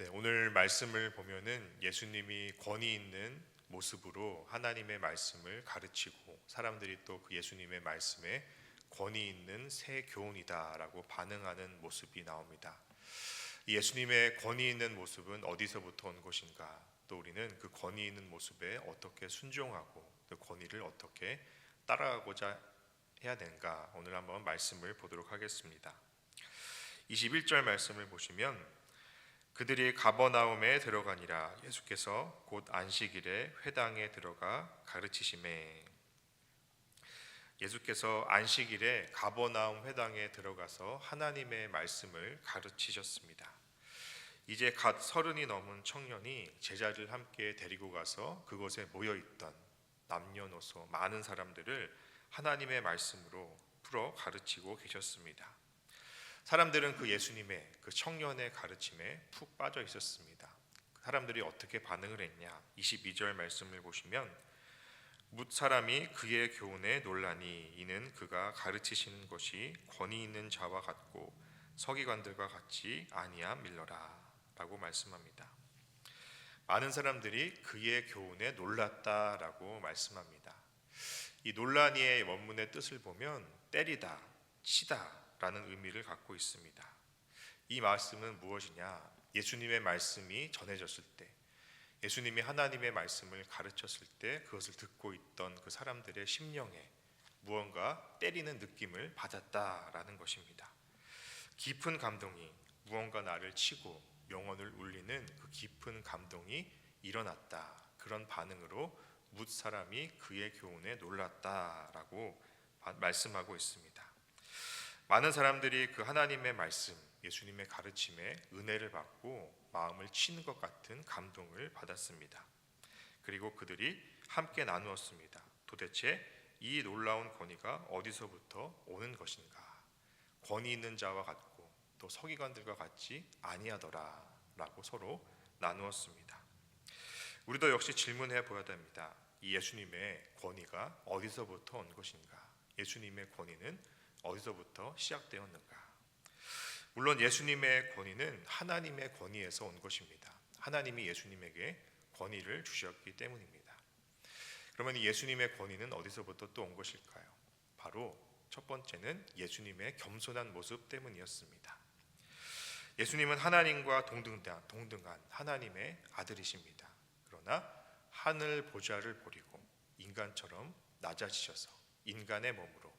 네, 오늘 말씀을 보면은 예수님이 권위 있는 모습으로 하나님의 말씀을 가르치고 사람들이 또 그 예수님의 말씀에 권위 있는 새 교훈이다라고 반응하는 모습이 나옵니다. 이 예수님의 권위 있는 모습은 어디서부터 온 것인가? 또 우리는 그 권위 있는 모습에 어떻게 순종하고 그 권위를 어떻게 따라가고자 해야 되는가? 오늘 한번 말씀을 보도록 하겠습니다. 21절 말씀을 보시면 그들이 가버나움에 들어가니라 예수께서 곧 안식일에 회당에 들어가 가르치심에 예수께서 안식일에 가버나움 회당에 들어가서 하나님의 말씀을 가르치셨습니다. 이제 갓 서른이 넘은 청년이 제자를 함께 데리고 가서 그곳에 모여 있던 남녀노소 많은 사람들을 하나님의 말씀으로 풀어 가르치고 계셨습니다. 사람들은 그 예수님의 그 청년의 가르침에 푹 빠져 있었습니다. 사람들이 어떻게 반응을 했냐? 22절 말씀을 보시면 묻 사람이 그의 교훈에 놀라니 이는 그가 가르치시는 것이 권위 있는 자와 같고 서기관들과 같지 아니함 밀러라라고 말씀합니다. 많은 사람들이 그의 교훈에 놀랐다라고 말씀합니다. 이 논란이의 원문의 뜻을 보면 때리다, 치다 라는 의미를 갖고 있습니다. 이 말씀은 무엇이냐? 예수님의 말씀이 전해졌을 때, 예수님이 하나님의 말씀을 가르쳤을 때 그것을 듣고 있던 그 사람들의 심령에 무언가 때리는 느낌을 받았다라는 것입니다. 깊은 감동이 무언가 나를 치고 영혼을 울리는 그 깊은 감동이 일어났다. 그런 반응으로 묻 사람이 그의 교훈에 놀랐다라고 말씀하고 있습니다. 많은 사람들이 그 하나님의 말씀, 예수님의 가르침에 은혜를 받고 마음을 치는 것 같은 감동을 받았습니다. 그리고 그들이 함께 나누었습니다. 도대체 이 놀라운 권위가 어디서부터 오는 것인가? 권위 있는 자와 같고 또 서기관들과 같지 아니하더라라고 서로 나누었습니다. 우리도 역시 질문해 보아야 됩니다. 이 예수님의 권위가 어디서부터 온 것인가? 예수님의 권위는 어디서부터 시작되었는가? 물론 예수님의 권위는 하나님의 권위에서 온 것입니다. 하나님이 예수님에게 권위를 주셨기 때문입니다. 그러면 이 예수님의 권위는 어디서부터 또 온 것일까요? 바로 첫 번째는 예수님의 겸손한 모습 때문이었습니다. 예수님은 하나님과 동등한, 동등한 하나님의 아들이십니다. 그러나 하늘 보좌를 버리고 인간처럼 낮아지셔서 인간의 몸으로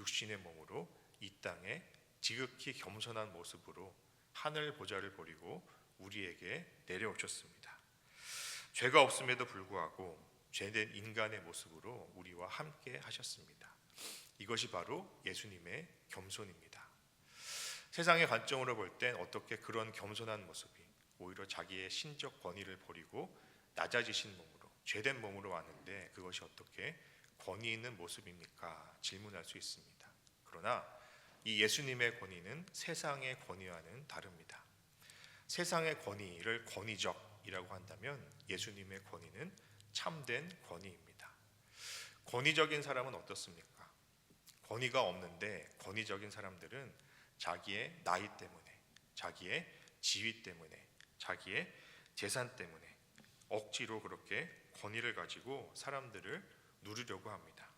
육신의 몸으로 이 땅에 지극히 겸손한 모습으로 하늘 보좌를 버리고 우리에게 내려오셨습니다. 죄가 없음에도 불구하고 죄된 인간의 모습으로 우리와 함께 하셨습니다. 이것이 바로 예수님의 겸손입니다. 세상의 관점으로 볼 땐 어떻게 그런 겸손한 모습이 오히려 자기의 신적 권위를 버리고 낮아지신 몸으로 죄된 몸으로 왔는데 그것이 어떻게 권위 있는 모습입니까? 질문할 수 있습니다. 그러나 이 예수님의 권위는 세상의 권위와는 다릅니다. 세상의 권위를 권위적이라고 한다면 예수님의 권위는 참된 권위입니다. 권위적인 사람은 어떻습니까? 권위가 없는데 권위적인 사람들은 자기의 나이 때문에, 자기의 지위 때문에, 자기의 재산 때문에 억지로 그렇게 권위를 가지고 사람들을 누르려고 합니다.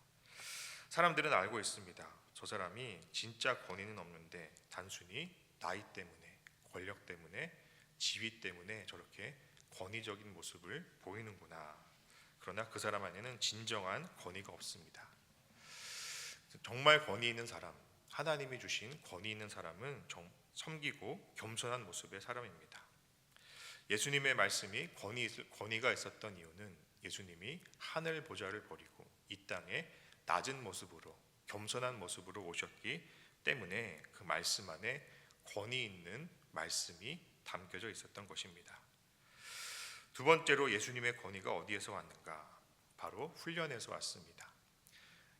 사람들은 알고 있습니다. 저 사람이 진짜 권위는 없는데 단순히 나이 때문에, 권력 때문에, 지위 때문에 저렇게 권위적인 모습을 보이는구나. 그러나 그 사람 안에는 진정한 권위가 없습니다. 정말 권위 있는 사람, 하나님이 주신 권위 있는 사람은 섬기고 겸손한 모습의 사람입니다. 예수님의 말씀이 권위, 권위가 있었던 이유는 예수님이 하늘 보좌를 버리고 이 땅에 낮은 모습으로 겸손한 모습으로 오셨기 때문에 그 말씀 안에 권위 있는 말씀이 담겨져 있었던 것입니다. 두 번째로 예수님의 권위가 어디에서 왔는가? 바로 훈련에서 왔습니다.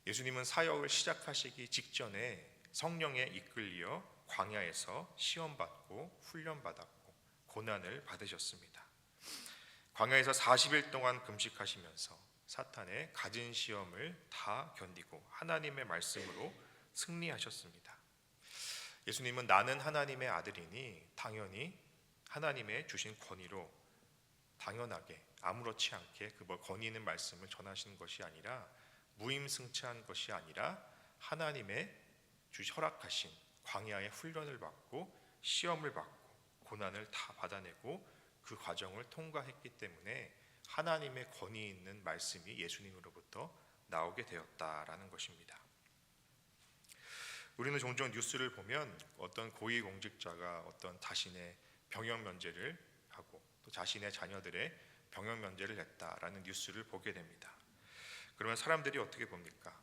예수님은 사역을 시작하시기 직전에 성령에 이끌려 광야에서 시험받고 훈련받았고 고난을 받으셨습니다. 광야에서 40일 동안 금식하시면서 사탄의 가진 시험을 다 견디고 하나님의 말씀으로 승리하셨습니다. 예수님은 나는 하나님의 아들이니 당연히 하나님의 주신 권위로 당연하게 아무렇지 않게 그뭐 권위 있는 말씀을 전하시는 것이 아니라 무임승차한 것이 아니라 하나님의 주 허락하신 광야의 훈련을 받고 시험을 받고 고난을 다 받아내고 그 과정을 통과했기 때문에 하나님의 권위 있는 말씀이 예수님으로부터 나오게 되었다라는 것입니다. 우리는 종종 뉴스를 보면 어떤 고위공직자가 어떤 자신의 병역 면제를 하고 또 자신의 자녀들의 병역 면제를 했다라는 뉴스를 보게 됩니다. 그러면 사람들이 어떻게 봅니까?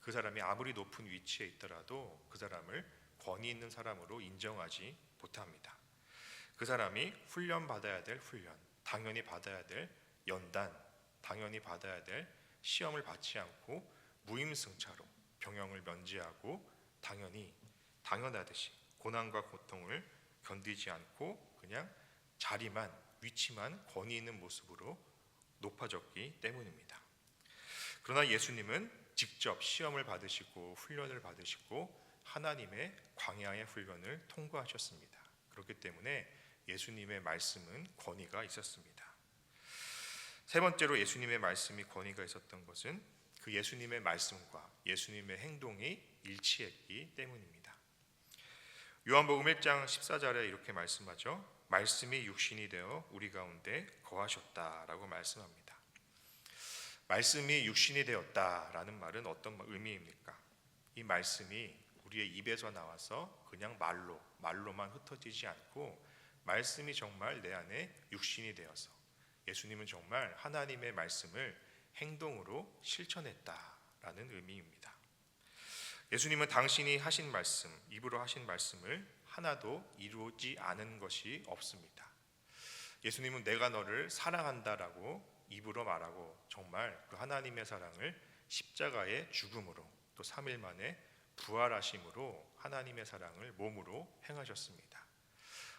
그 사람이 아무리 높은 위치에 있더라도 그 사람을 권위 있는 사람으로 인정하지 못합니다. 그 사람이 훈련 받아야 될 훈련, 당연히 받아야 될 연단, 당연히 받아야 될 시험을 받지 않고 무임승차로 병영을 면제하고 당연히 당연하듯이 고난과 고통을 견디지 않고 그냥 자리만 위치만 권위 있는 모습으로 높아졌기 때문입니다. 그러나 예수님은 직접 시험을 받으시고 훈련을 받으시고 하나님의 광야의 훈련을 통과하셨습니다. 그렇기 때문에 예수님의 말씀은 권위가 있었습니다. 세 번째로 예수님의 말씀이 권위가 있었던 것은 그 예수님의 말씀과 예수님의 행동이 일치했기 때문입니다. 요한복음 1장 14절에 이렇게 말씀하죠. 말씀이 육신이 되어 우리 가운데 거하셨다라고 말씀합니다. 말씀이 육신이 되었다라는 말은 어떤 의미입니까? 이 말씀이 우리의 입에서 나와서 그냥 말로 말로만 흩어지지 않고 말씀이 정말 내 안에 육신이 되어서 예수님은 정말 하나님의 말씀을 행동으로 실천했다라는 의미입니다. 예수님은 당신이 하신 말씀, 입으로 하신 말씀을 하나도 이루지 않은 것이 없습니다. 예수님은 내가 너를 사랑한다라고 입으로 말하고 정말 그 하나님의 사랑을 십자가의 죽음으로 또 3일 만에 부활하심으로 하나님의 사랑을 몸으로 행하셨습니다.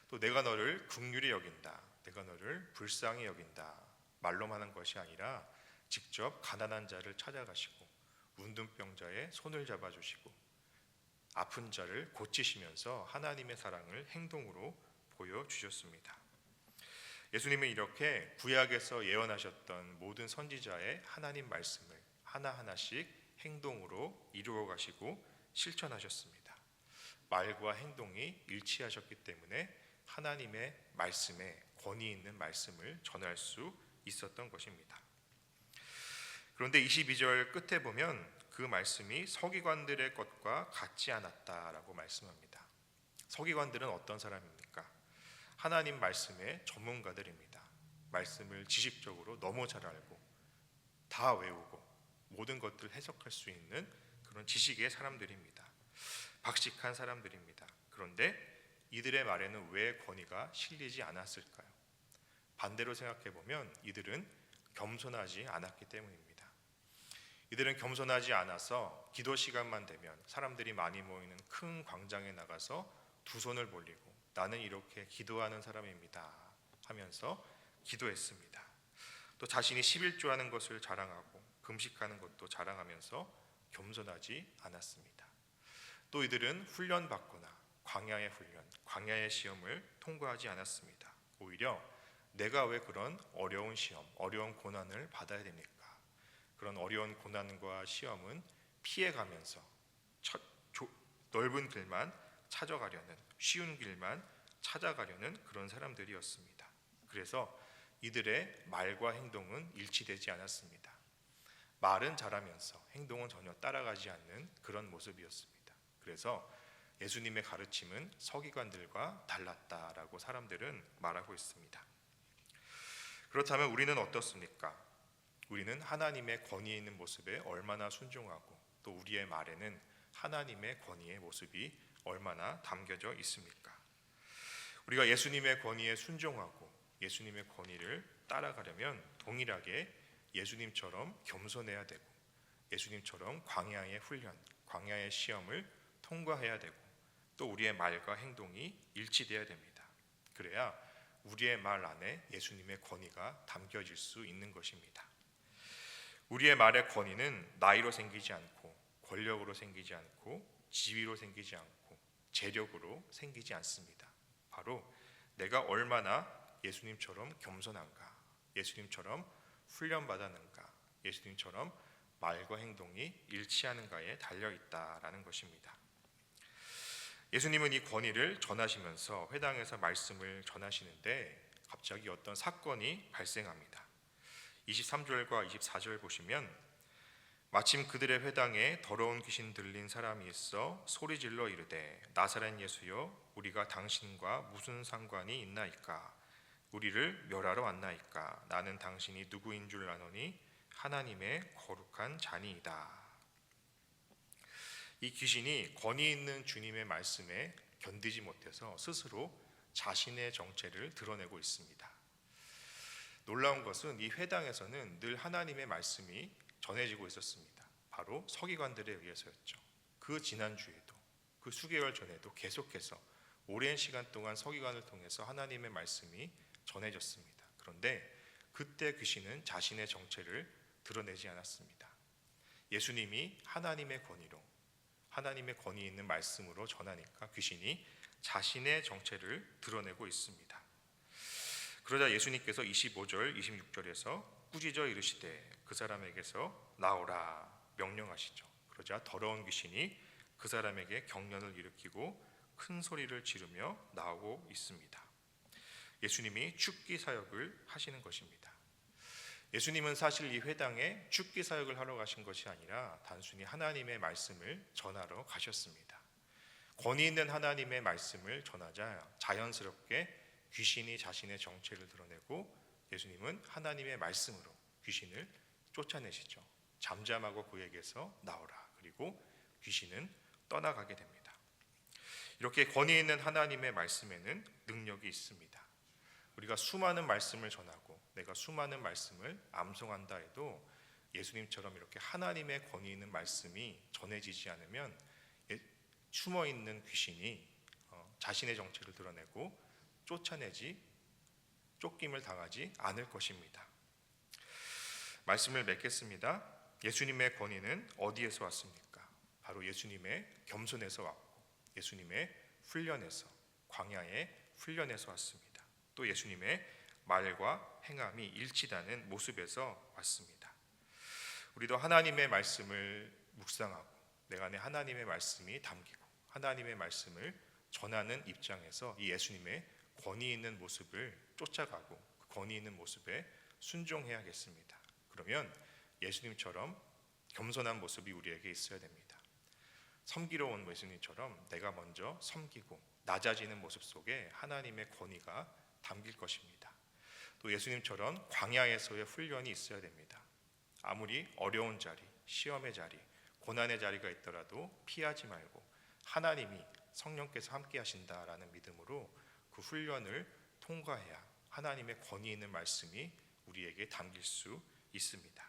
또 내가 너를 긍휼히 여긴다. 내가 너를 불쌍히 여긴다. 말로만 한 것이 아니라 직접 가난한 자를 찾아가시고 문둥병자의 손을 잡아 주시고 아픈 자를 고치시면서 하나님의 사랑을 행동으로 보여 주셨습니다. 예수님은 이렇게 구약에서 예언하셨던 모든 선지자의 하나님 말씀을 하나하나씩 행동으로 이루어 가시고 실천하셨습니다. 말과 행동이 일치하셨기 때문에 하나님의 말씀에 권위 있는 말씀을 전할 수 있었던 것입니다. 그런데 22절 끝에 보면 그 말씀이 서기관들의 것과 같지 않았다라고 말씀합니다. 서기관들은 어떤 사람입니까? 하나님 말씀의 전문가들입니다. 말씀을 지식적으로 너무 잘 알고 다 외우고 모든 것들 해석할 수 있는 그런 지식의 사람들입니다. 박식한 사람들입니다. 그런데 이들의 말에는 왜 권위가 실리지 않았을까요? 반대로 생각해 보면 이들은 겸손하지 않았기 때문입니다. 이들은 겸손하지 않아서 기도 시간만 되면 사람들이 많이 모이는 큰 광장에 나가서 두 손을 벌리고 나는 이렇게 기도하는 사람입니다 하면서 기도했습니다. 또 자신이 11조하는 것을 자랑하고 금식하는 것도 자랑하면서 겸손하지 않았습니다. 또 이들은 훈련 받거나 광야의 훈련, 광야의 시험을 통과하지 않았습니다. 오히려 내가 왜 그런 어려운 시험, 어려운 고난을 받아야 됩니까? 그런 어려운 고난과 시험은 피해가면서 넓은 길만 찾아가려는 쉬운 길만 찾아가려는 그런 사람들이었습니다. 그래서 이들의 말과 행동은 일치되지 않았습니다. 말은 잘하면서 행동은 전혀 따라가지 않는 그런 모습이었습니다. 그래서 예수님의 가르침은 서기관들과 달랐다라고 사람들은 말하고 있습니다. 그렇다면 우리는 어떻습니까? 우리는 하나님의 권위에 있는 모습에 얼마나 순종하고 또 우리의 말에는 하나님의 권위의 모습이 얼마나 담겨져 있습니까? 우리가 예수님의 권위에 순종하고 예수님의 권위를 따라가려면 동일하게 예수님처럼 겸손해야 되고 예수님처럼 광야의 훈련, 광야의 시험을 통과해야 되고 또 우리의 말과 행동이 일치돼야 됩니다. 그래야 우리의 말 안에 예수님의 권위가 담겨질 수 있는 것입니다. 우리의 말의 권위는 나이로 생기지 않고 권력으로 생기지 않고 지위로 생기지 않고 재력으로 생기지 않습니다. 바로 내가 얼마나 예수님처럼 겸손한가, 예수님처럼 훈련받았는가, 예수님처럼 말과 행동이 일치하는가에 달려 있다라는 것입니다. 예수님은 이 권위를 전하시면서 회당에서 말씀을 전하시는데 갑자기 어떤 사건이 발생합니다. 23절과 24절 보시면 마침 그들의 회당에 더러운 귀신 들린 사람이 있어 소리질러 이르되 나사렛 예수여 우리가 당신과 무슨 상관이 있나이까 우리를 멸하러 왔나이까 나는 당신이 누구인 줄 아노니 하나님의 거룩한 자니이다. 이 귀신이 권위 있는 주님의 말씀에 견디지 못해서 스스로 자신의 정체를 드러내고 있습니다. 놀라운 것은 이 회당에서는 늘 하나님의 말씀이 전해지고 있었습니다. 바로 서기관들에 의해서였죠. 그 지난주에도 그 수개월 전에도 계속해서 오랜 시간 동안 서기관을 통해서 하나님의 말씀이 전해졌습니다. 그런데 그때 귀신은 자신의 정체를 드러내지 않았습니다. 예수님이 하나님의 권위로 하나님의 권위 있는 말씀으로 전하니까 귀신이 자신의 정체를 드러내고 있습니다. 그러자 예수님께서 25절, 26절에서 꾸짖어 이르시되 그 사람에게서 나오라 명령하시죠. 그러자 더러운 귀신이 그 사람에게 경련을 일으키고 큰 소리를 지르며 나오고 있습니다. 예수님이 축기 사역을 하시는 것입니다. 예수님은 사실 이 회당에 축기 사역을 하러 가신 것이 아니라 단순히 하나님의 말씀을 전하러 가셨습니다. 권위 있는 하나님의 말씀을 전하자 자연스럽게 귀신이 자신의 정체를 드러내고 예수님은 하나님의 말씀으로 귀신을 쫓아내시죠. 잠잠하고 그에게서 나오라. 그리고 귀신은 떠나가게 됩니다. 이렇게 권위 있는 하나님의 말씀에는 능력이 있습니다. 우리가 수많은 말씀을 전하고 내가 수많은 말씀을 암송한다 해도 예수님처럼 이렇게 하나님의 권위 있는 말씀이 전해지지 않으면 예, 숨어 있는 귀신이 어, 자신의 정체를 드러내고 쫓아내지 쫓김을 당하지 않을 것입니다. 말씀을 맺겠습니다. 예수님의 권위는 어디에서 왔습니까? 바로 예수님의 겸손에서 왔고 예수님의 훈련에서 광야의 훈련에서 왔습니다. 또 예수님의 말과 행함이 일치다는 모습에서 왔습니다. 우리도 하나님의 말씀을 묵상하고 내 안에 하나님의 말씀이 담기고 하나님의 말씀을 전하는 입장에서 이 예수님의 권위 있는 모습을 쫓아가고 그 권위 있는 모습에 순종해야겠습니다. 그러면 예수님처럼 겸손한 모습이 우리에게 있어야 됩니다. 섬기러 온 예수님처럼 내가 먼저 섬기고 낮아지는 모습 속에 하나님의 권위가 담길 것입니다. 또 예수님처럼 광야에서의 훈련이 있어야 됩니다. 아무리 어려운 자리, 시험의 자리, 고난의 자리가 있더라도 피하지 말고 하나님이 성령께서 함께 하신다라는 믿음으로 그 훈련을 통과해야 하나님의 권위 있는 말씀이 우리에게 담길 수 있습니다.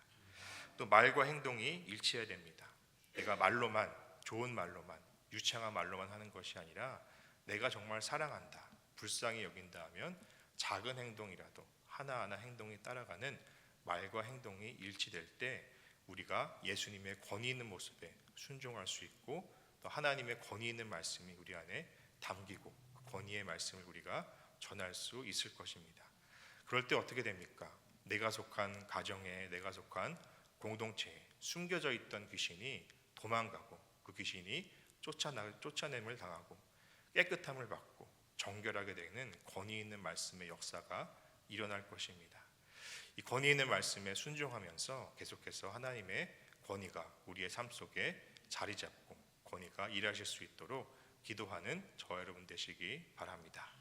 또 말과 행동이 일치해야 됩니다. 내가 말로만 좋은 말로만 유창한 말로만 하는 것이 아니라 내가 정말 사랑한다, 불쌍히 여긴다 하면 작은 행동이라도 하나하나 행동이 따라가는 말과 행동이 일치될 때 우리가 예수님의 권위 있는 모습에 순종할 수 있고 또 하나님의 권위 있는 말씀이 우리 안에 담기고 그 권위의 말씀을 우리가 전할 수 있을 것입니다. 그럴 때 어떻게 됩니까? 내가 속한 가정에 내가 속한 공동체에 숨겨져 있던 귀신이 도망가고 그 귀신이 쫓아나 쫓아냄을 당하고 깨끗함을 받고 정결하게 되는 권위 있는 말씀의 역사가 일어날 것입니다. 이 권위 있는 말씀에 순종하면서 계속해서 하나님의 권위가 우리의 삶 속에 자리 잡고 권위가 일하실 수 있도록 기도하는 저 여러분 되시기 바랍니다.